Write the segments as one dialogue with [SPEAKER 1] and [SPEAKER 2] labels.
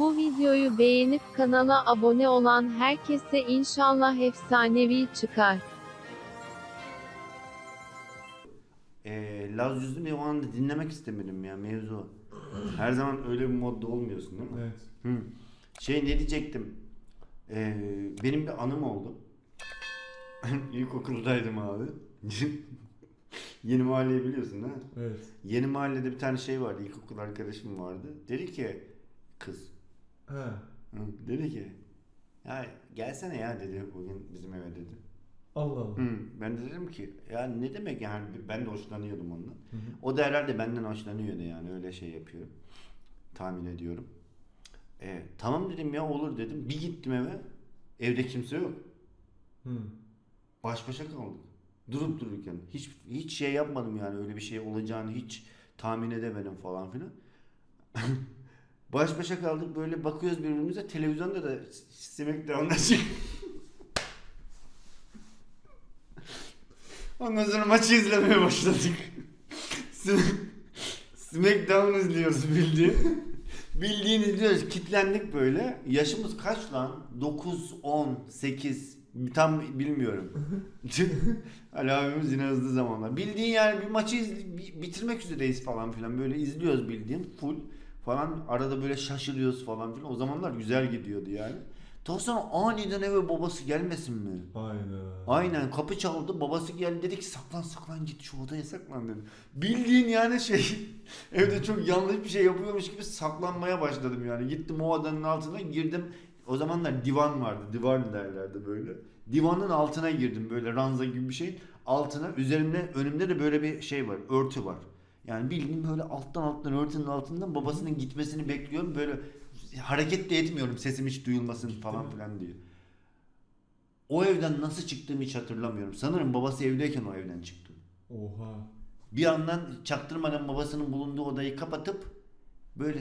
[SPEAKER 1] Bu videoyu beğenip kanala abone olan herkese inşallah efsanevi çıkar.
[SPEAKER 2] Ee, Laz yüzünü o anda dinlemek istemedim ya mevzu. Her zaman öyle bir modda olmuyorsun değil mi?
[SPEAKER 3] Evet.
[SPEAKER 2] Hı. Şey ne diyecektim? Ee, benim bir anım oldu. İlkokuldaydım abi. Yeni mahalleyi biliyorsun mi?
[SPEAKER 3] Evet.
[SPEAKER 2] Yeni mahallede bir tane şey vardı. İlkokul arkadaşım vardı. Dedi ki kız.
[SPEAKER 3] He.
[SPEAKER 2] Hı, dedi ki ya gelsene ya dedi bugün bizim eve dedi.
[SPEAKER 3] Allah Allah.
[SPEAKER 2] Hı, ben de dedim ki ya ne demek yani ben de hoşlanıyordum ondan.
[SPEAKER 3] Hı hı.
[SPEAKER 2] O da herhalde benden hoşlanıyordu yani öyle şey yapıyor. Tahmin ediyorum. E, tamam dedim ya olur dedim. Bir gittim eve. Evde kimse yok.
[SPEAKER 3] Hı.
[SPEAKER 2] Baş başa kaldık. Durup dururken. Hiç hiç şey yapmadım yani öyle bir şey olacağını hiç tahmin edemedim falan filan. Baş başa kaldık böyle bakıyoruz birbirimize televizyonda da Smackdown'da çık. Ondan sonra maçı izlemeye başladık. Sm- Smackdown izliyoruz bildiğin. Bildiğin izliyoruz. Kitlendik böyle. Yaşımız kaç lan? 9, 10, 8 tam bilmiyorum. Ali abimiz yine hızlı zamanlar. Bildiğin yani bir maçı iz- bi- bitirmek üzereyiz falan filan. Böyle izliyoruz bildiğin full falan. Arada böyle şaşırıyoruz falan filan. O zamanlar güzel gidiyordu yani. Sonra aniden eve babası gelmesin mi?
[SPEAKER 3] Hayda.
[SPEAKER 2] Aynen kapı çaldı babası geldi dedi ki saklan saklan git şu odaya saklan dedi. Bildiğin yani şey evde çok yanlış bir şey yapıyormuş gibi saklanmaya başladım yani. Gittim o odanın altına girdim. O zamanlar divan vardı divan derlerdi böyle. Divanın altına girdim böyle ranza gibi bir şeyin altına. Üzerimde önümde de böyle bir şey var örtü var. Yani bildiğin böyle alttan alttan örtünün altından babasının gitmesini bekliyorum. Böyle hareket de etmiyorum sesim hiç duyulmasın falan filan diye. O evden nasıl çıktığımı hiç hatırlamıyorum. Sanırım babası evdeyken o evden çıktım.
[SPEAKER 3] Oha.
[SPEAKER 2] Bir yandan çaktırmadan babasının bulunduğu odayı kapatıp böyle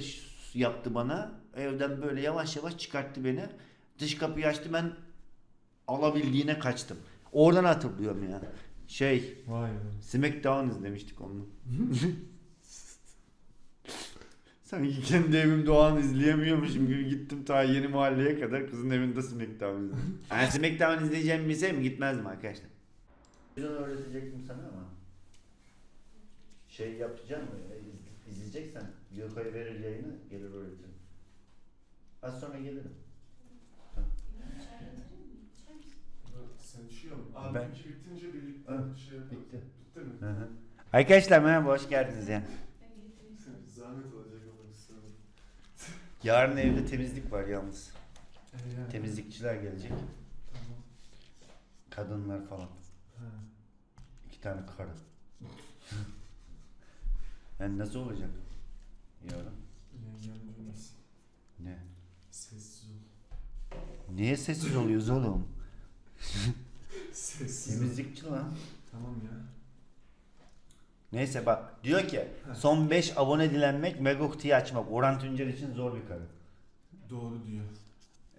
[SPEAKER 2] yaptı bana. Evden böyle yavaş yavaş çıkarttı beni. Dış kapıyı açtı ben alabildiğine kaçtım. Oradan hatırlıyorum ya. Şey
[SPEAKER 3] Vay be.
[SPEAKER 2] Smackdown izlemiştik onu. Sanki kendi evimde o an izleyemiyormuşum gibi gittim ta yeni mahalleye kadar kızın evinde Smackdown izledim. Yani Smackdown izleyeceğimi bilseydim gitmezdim arkadaşlar. Güzel öğretecektim sana ama. Şey yapacağım mı? İzleyeceksen Gökay'a verir yayını gelir öğretirim. Az sonra gelirim.
[SPEAKER 3] Sen içiyor musun? Abi
[SPEAKER 2] Ben-
[SPEAKER 3] bitince birlikte
[SPEAKER 2] Ha,
[SPEAKER 3] şey yaparız.
[SPEAKER 2] bitti.
[SPEAKER 3] Bitti mi?
[SPEAKER 2] Arkadaşlar merhaba hoş geldiniz ya.
[SPEAKER 3] Zahmet olacak ama.
[SPEAKER 2] Yarın evde temizlik var yalnız.
[SPEAKER 3] Ee, yani.
[SPEAKER 2] Temizlikçiler gelecek.
[SPEAKER 3] Tamam.
[SPEAKER 2] Kadınlar falan.
[SPEAKER 3] Ha.
[SPEAKER 2] İki tane karı. yani nasıl olacak? Yarın.
[SPEAKER 3] Yengem.
[SPEAKER 2] Ne?
[SPEAKER 3] Sessiz ol.
[SPEAKER 2] Niye sessiz oluyoruz oğlum?
[SPEAKER 3] Sessiz ol.
[SPEAKER 2] Temizlikçi lan.
[SPEAKER 3] Tamam ya.
[SPEAKER 2] Neyse bak diyor ki son 5 abone dilenmek mega kutuyu açmak. Orhan Tuncer için zor bir karı.
[SPEAKER 3] Doğru diyor.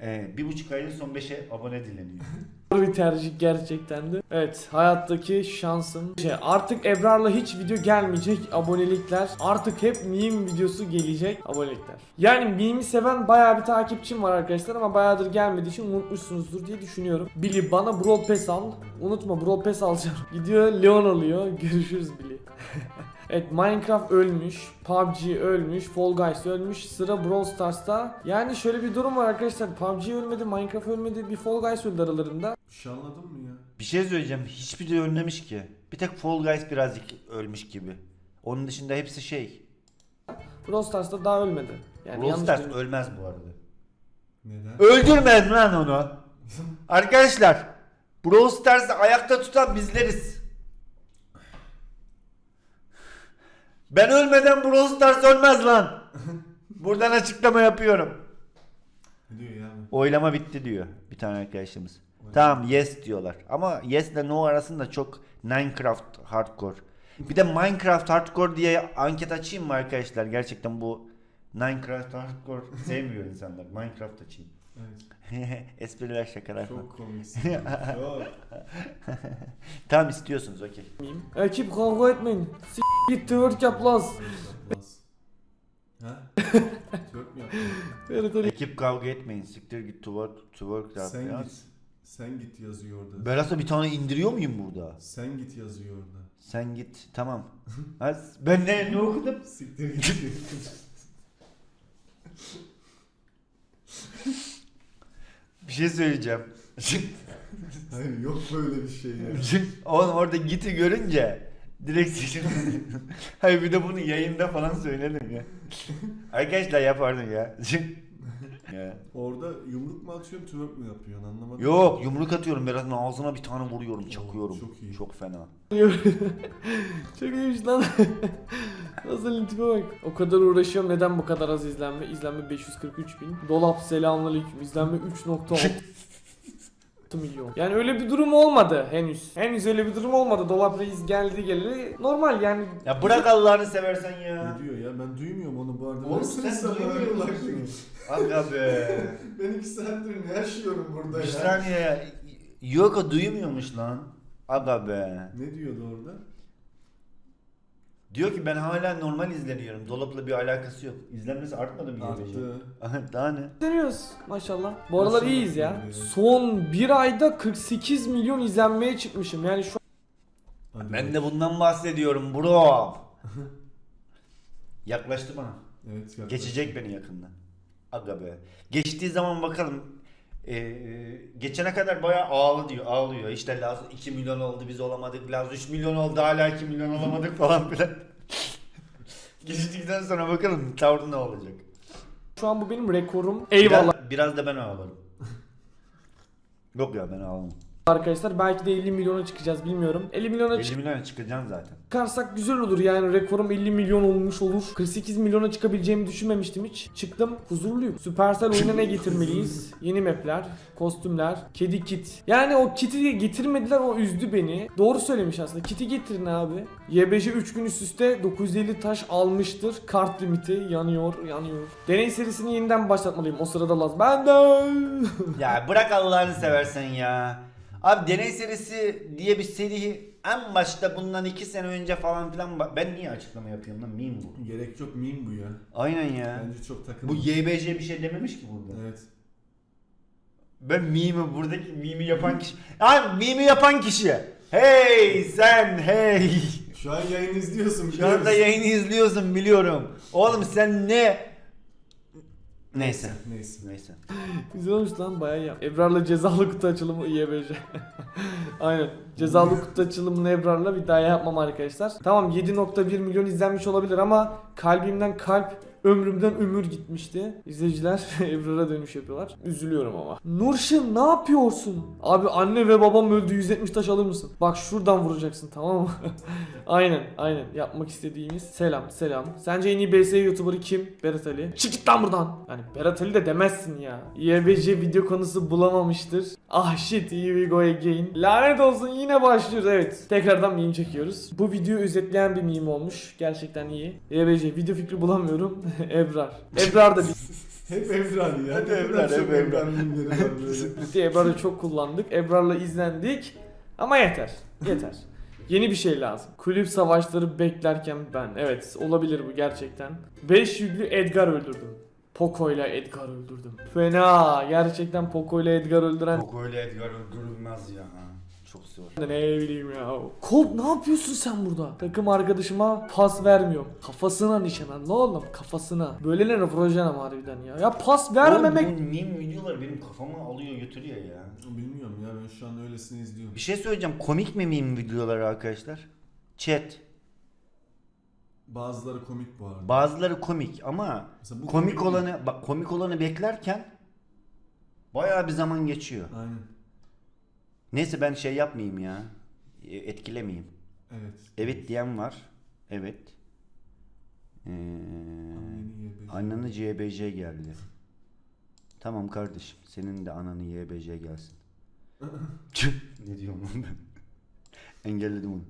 [SPEAKER 2] Ee, bir buçuk ayda son 5'e abone dileniyor.
[SPEAKER 4] Bir tercih gerçekten de. Evet hayattaki şansım. Şey, artık Ebrar'la hiç video gelmeyecek abonelikler. Artık hep meme videosu gelecek abonelikler. Yani meme'i seven bayağı bir takipçim var arkadaşlar ama bayağıdır gelmediği için unutmuşsunuzdur diye düşünüyorum. Billy bana Brawl Pass al. Unutma Brawl Pass alacağım. Gidiyor Leon alıyor. Görüşürüz Billy. Evet Minecraft ölmüş, PUBG ölmüş, Fall Guys ölmüş, sıra Brawl Stars'ta. Yani şöyle bir durum var arkadaşlar. PUBG ölmedi, Minecraft ölmedi, bir Fall Guys öldü aralarında.
[SPEAKER 3] Bir şey anladın mı ya?
[SPEAKER 2] bir şey söyleyeceğim. Hiçbiri de ölmemiş ki. Bir tek Fall Guys birazcık ölmüş gibi. Onun dışında hepsi şey.
[SPEAKER 4] Brawl Stars'ta daha ölmedi. Yani
[SPEAKER 2] Brawl
[SPEAKER 4] yanlış
[SPEAKER 2] Stars
[SPEAKER 4] değil.
[SPEAKER 2] ölmez bu arada.
[SPEAKER 3] Neden?
[SPEAKER 2] Öldürmez lan onu. Arkadaşlar Brawl Stars'ı ayakta tutan bizleriz. Ben ölmeden Brawl Stars ölmez lan. Buradan açıklama yapıyorum.
[SPEAKER 3] Ne diyor ya?
[SPEAKER 2] Oylama bitti diyor bir tane arkadaşımız. Tamam yes diyorlar. Ama yes ile no arasında çok Minecraft hardcore. Bir de Minecraft hardcore diye anket açayım mı arkadaşlar? Gerçekten bu Minecraft hardcore sevmiyor insanlar. Minecraft açayım.
[SPEAKER 3] Evet.
[SPEAKER 2] Espriler şakalar.
[SPEAKER 3] Çok komiksin. Çok.
[SPEAKER 2] Tamam istiyorsunuz okey.
[SPEAKER 4] Ekip kavga etmeyin. S- git twerk yap.
[SPEAKER 3] Bas. Ha? Twerk mi yaptın?
[SPEAKER 2] Ekip kavga etmeyin. Siktir git twerk, twerk yap
[SPEAKER 3] Sen
[SPEAKER 2] ya.
[SPEAKER 3] git. Sen git yazıyor orada.
[SPEAKER 2] Berat'a bir tane indiriyor muyum burada?
[SPEAKER 3] Sen git yazıyor orada.
[SPEAKER 2] Sen git. Tamam. Ha, ben ne, ne okudum?
[SPEAKER 3] Siktir git.
[SPEAKER 2] Bir şey söyleyeceğim.
[SPEAKER 3] Hayır yok böyle bir şey ya.
[SPEAKER 2] Oğlum orada giti görünce direkt seçim. Hayır bir de bunu yayında falan söyledim ya. Arkadaşlar yapardım ya. ya.
[SPEAKER 3] Orada yumruk mu atıyorsun twerk mü yapıyorsun anlamadım.
[SPEAKER 2] Yok yumruk atıyorum Berat'ın ağzına bir tane vuruyorum çakıyorum.
[SPEAKER 3] çok iyi.
[SPEAKER 2] Çok fena.
[SPEAKER 4] Çok iyiymiş lan. Nasıl tipe bak. O kadar uğraşıyorum neden bu kadar az izlenme? İzlenme 543 bin. Dolap selamünaleyküm. İzlenme 3.6 milyon. Yani öyle bir durum olmadı henüz. Henüz öyle bir durum olmadı. Dolap reis geldi geleli. Normal yani.
[SPEAKER 2] Ya bırak Allah'ını seversen ya.
[SPEAKER 3] Ne diyor ya ben duymuyorum onu bu arada.
[SPEAKER 2] Oğlum sen duymuyor musun? Aga be.
[SPEAKER 3] Ben iki saattir ne yaşıyorum burada
[SPEAKER 2] Bir
[SPEAKER 3] ya?
[SPEAKER 2] saniye ya. Yok o duymuyormuş lan. Aga be.
[SPEAKER 3] Ne diyordu orada?
[SPEAKER 2] Diyor ki ben hala normal izleniyorum. Dolapla bir alakası yok. İzlenmesi artmadı mı?
[SPEAKER 3] Arttı.
[SPEAKER 2] Arttı. Daha ne?
[SPEAKER 4] Deniyoruz maşallah. Bu aralar
[SPEAKER 3] Maşallah
[SPEAKER 4] iyiyiz ya.
[SPEAKER 3] diyorum.
[SPEAKER 4] Son bir ayda 48 milyon izlenmeye çıkmışım. Yani şu
[SPEAKER 3] Hadi
[SPEAKER 2] Ben de bundan bahsediyorum bro. Yaklaştı bana.
[SPEAKER 3] Evet, yaklaşık.
[SPEAKER 2] Geçecek beni yakında. Aga be. Geçtiği zaman bakalım. Ee, geçene kadar bayağı ağlı diyor, ağlıyor. İşte Laz 2 milyon oldu biz olamadık. Laz 3 milyon oldu hala 2 milyon olamadık falan filan. Geçtikten sonra bakalım tavrı ne olacak.
[SPEAKER 4] şu an bu benim rekorum. Eyvallah.
[SPEAKER 2] Biraz, biraz da ben ağlarım. Yok ya ben ağlamam.
[SPEAKER 4] Arkadaşlar belki de 50 milyona çıkacağız bilmiyorum. 50 milyona
[SPEAKER 2] 50 milyona çıkacaksın zaten.
[SPEAKER 4] çıkarsak güzel olur yani rekorum 50 milyon olmuş olur. 48 milyona çıkabileceğimi düşünmemiştim hiç. Çıktım huzurluyum. Süpersel oyuna ne getirmeliyiz? Yeni mapler, kostümler, kedi kit. Yani o kiti getirmediler o üzdü beni. Doğru söylemiş aslında kiti getirin abi. YBJ 3 gün üst üste 950 taş almıştır. Kart limiti yanıyor yanıyor. Deney serisini yeniden başlatmalıyım o sırada lazım. Ben de.
[SPEAKER 2] Ya bırak Allah'ını seversen ya. Abi deney serisi diye bir seri en başta bundan 2 sene önce falan filan ben niye açıklama yapıyorum lan meme bu.
[SPEAKER 3] Gerek yok meme bu ya.
[SPEAKER 2] Aynen ya.
[SPEAKER 3] Bence çok takıldı.
[SPEAKER 2] Bu YBJ bir şey dememiş ki burada.
[SPEAKER 3] Evet.
[SPEAKER 2] Ben meme'i buradaki meme'i yapan kişi. Abi meme'i yapan kişi. Hey sen hey.
[SPEAKER 3] Şu an yayın izliyorsun.
[SPEAKER 2] Şu anda yayını izliyorsun biliyorum. Oğlum sen ne? Neyse.
[SPEAKER 3] Neyse.
[SPEAKER 2] Neyse.
[SPEAKER 4] Güzel olmuş lan bayağı ya. Ebrar'la cezalı kutu açılımı YBJ. Aynen. Cezalı kutu açılımını Ebrar'la bir daha yapmam arkadaşlar. Tamam 7.1 milyon izlenmiş olabilir ama kalbimden kalp ömrümden ömür gitmişti. İzleyiciler Ebrar'a dönüş yapıyorlar. Üzülüyorum ama. Nurşin ne yapıyorsun? Abi anne ve babam öldü 170 taş alır mısın? Bak şuradan vuracaksın tamam mı? aynen aynen yapmak istediğimiz selam selam. Sence en iyi BS YouTuber'ı kim? Berat Ali. Çık git lan buradan. Yani Berat Ali de demezsin ya. YBC video konusu bulamamıştır. Ah shit here we go again. Lanet olsun yine başlıyoruz evet. Tekrardan meme çekiyoruz. Bu videoyu özetleyen bir meme olmuş. Gerçekten iyi. YBC video fikri bulamıyorum. Ebrar. Ebrar da bir
[SPEAKER 3] Hep Evren ya.
[SPEAKER 2] Hep Evren, hep Evren.
[SPEAKER 4] Ebrar'ı çok kullandık. Ebrar'la izlendik. Ama yeter. Yeter. Yeni bir şey lazım. Kulüp savaşları beklerken ben. Evet olabilir bu gerçekten. 5 yüklü Edgar öldürdüm. Poco ile Edgar öldürdüm. Fena. Gerçekten Poco ile Edgar öldüren
[SPEAKER 2] Çok öyle Edgar öldürülmez ya. Çok zor.
[SPEAKER 4] ne bileyim ya. Colt ne yapıyorsun sen burada? Takım arkadaşıma pas vermiyorum. Kafasına nişan al. Ne oğlum kafasına. Böylelerine vuracaksın ama harbiden ya. Ya pas vermemek.
[SPEAKER 2] Oğlum bu meme videolar benim kafamı alıyor götürüyor ya.
[SPEAKER 3] Bilmiyorum ya ben şu an öylesini izliyorum.
[SPEAKER 2] Bir şey söyleyeceğim. Komik mi meme videoları arkadaşlar? Chat.
[SPEAKER 3] Bazıları komik bu arada.
[SPEAKER 2] Bazıları komik ama
[SPEAKER 3] Mesela bu
[SPEAKER 2] komik
[SPEAKER 3] değil.
[SPEAKER 2] olanı bak komik olanı beklerken bayağı bir zaman geçiyor.
[SPEAKER 3] Aynen.
[SPEAKER 2] Neyse ben şey yapmayayım ya. E, Etkilemeyeyim.
[SPEAKER 3] Evet.
[SPEAKER 2] Evet diyen var. Evet. Ee. Annanı CBJ geldi. Tamam kardeşim. Senin de ananı YBJ gelsin. ne diyorum lan ben? Engelledim onu.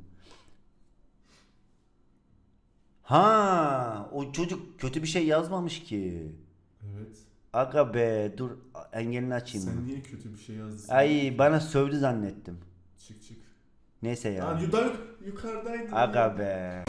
[SPEAKER 2] Ha, o çocuk kötü bir şey yazmamış ki.
[SPEAKER 3] Evet.
[SPEAKER 2] Aga be dur engelini açayım.
[SPEAKER 3] Sen niye kötü bir şey yazdın?
[SPEAKER 2] Ay bana sövdü zannettim.
[SPEAKER 3] Çık çık.
[SPEAKER 2] Neyse ya.
[SPEAKER 3] Lan yukarı, yukarıdaydın.
[SPEAKER 2] Aga
[SPEAKER 3] ya.
[SPEAKER 2] be.